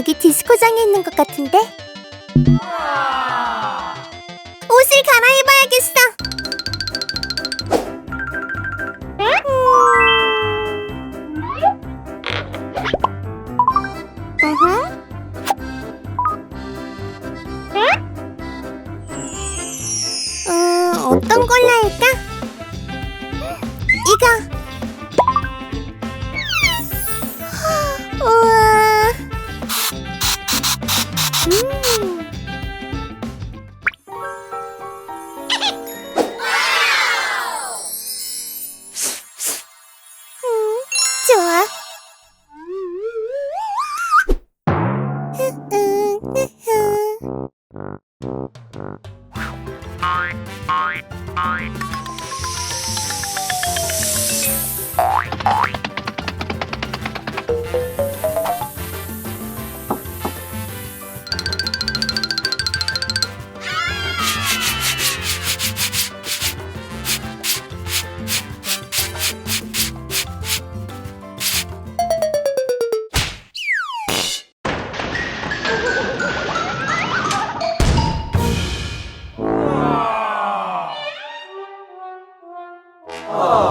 여기 디스코장에 있는 것 같은데? 옷을 갈아입어야겠어. 음. 음, 어떤 걸로 할까? 음.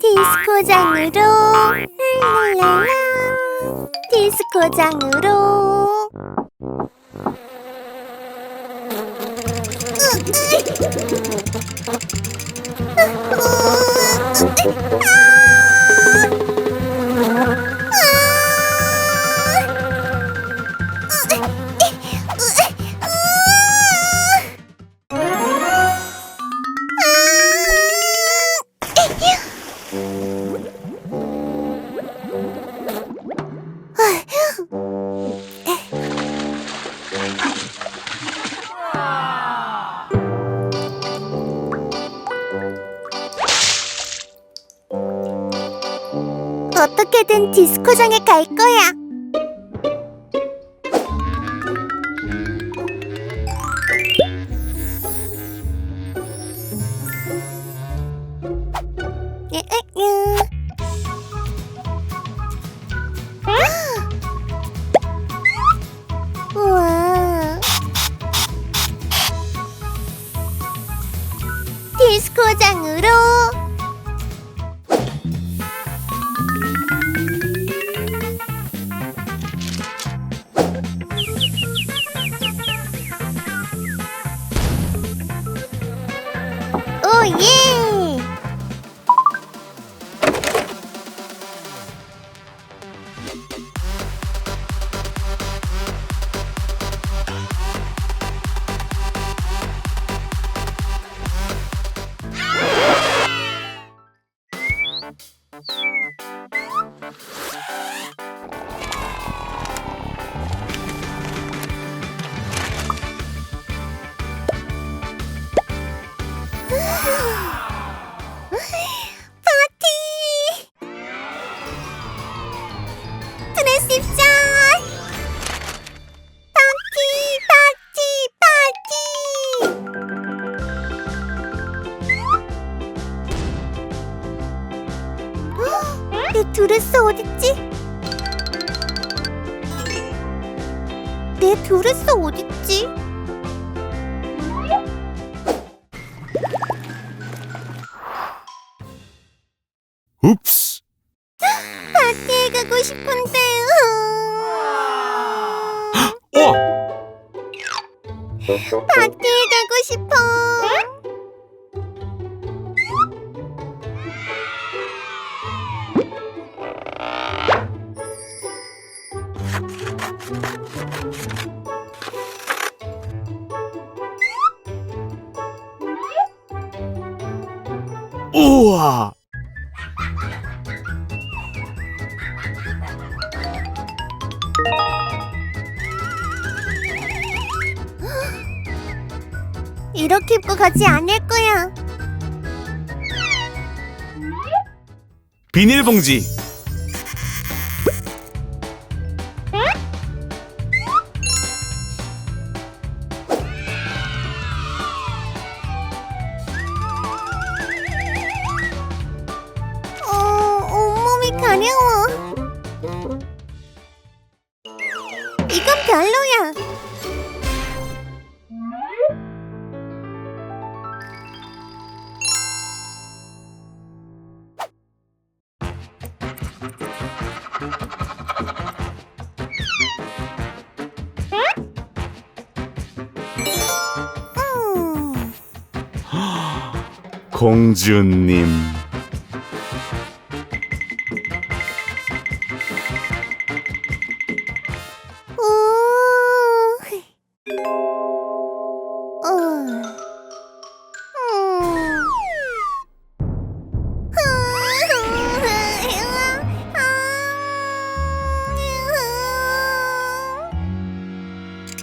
디스코장으로 랄랄랄라. 디스코장으로 어떻게든 디스코장에 갈 거야. 어딨지? 읍스. 파티에 가고 싶은데. 파티에 어! 가고 싶어. 우와. 이렇게 입고 가지 않을 거야. 비닐봉지. 가려워. 이건 별로야. 음. 공주님.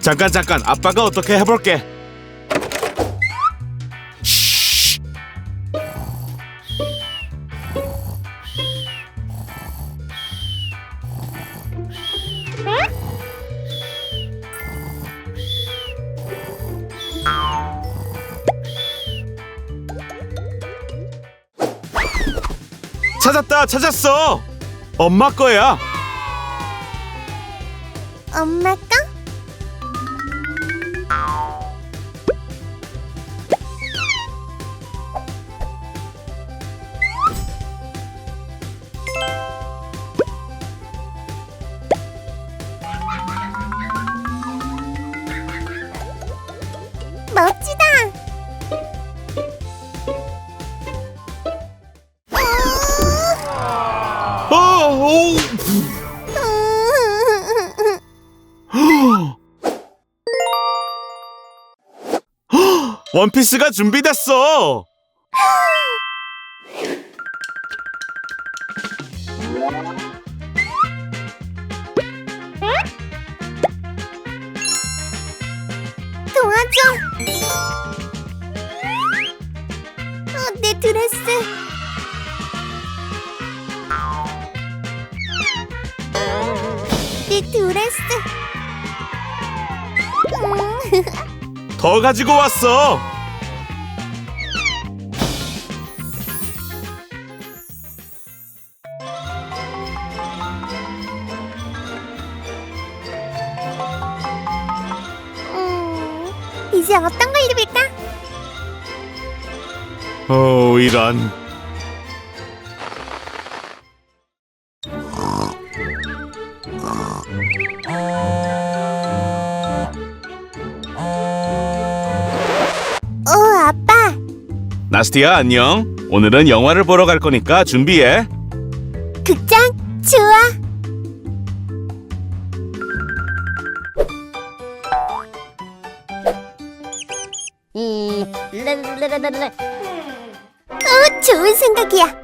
잠깐 잠깐 아빠가 어떻게 해볼게. 쉬. 찾았다 찾았어 엄마 거야 엄마 원피스가 준비됐어. 도와줘. 어, 내 드레스. 내 드레스. 음, 더 가지고 왔어. 음, 이제 어떤 걸 입을까? 어, 이런. 나스티야 안녕. 오늘은 영화를 보러 갈 거니까 준비해. 극장 좋아. 음, 르르르르르. 어, 좋은 생각이야.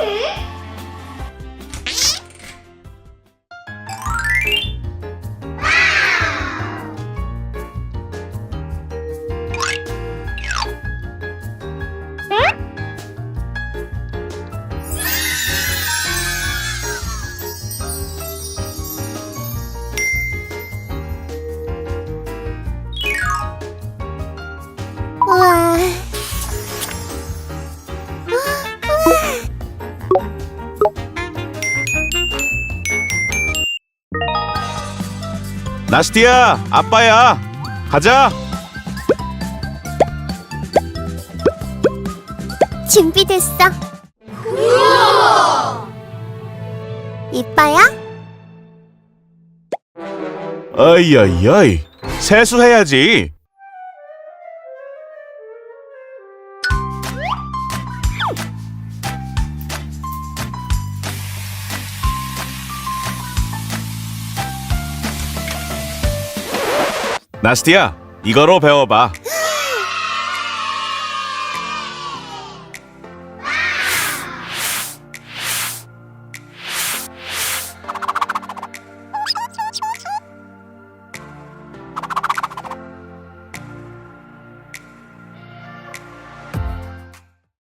Uhum. 나스티야, 아빠야. 가자. 준비됐어. 이뻐요? 어이어이어이. 세수해야지. 나스티야, 이거로 배워봐.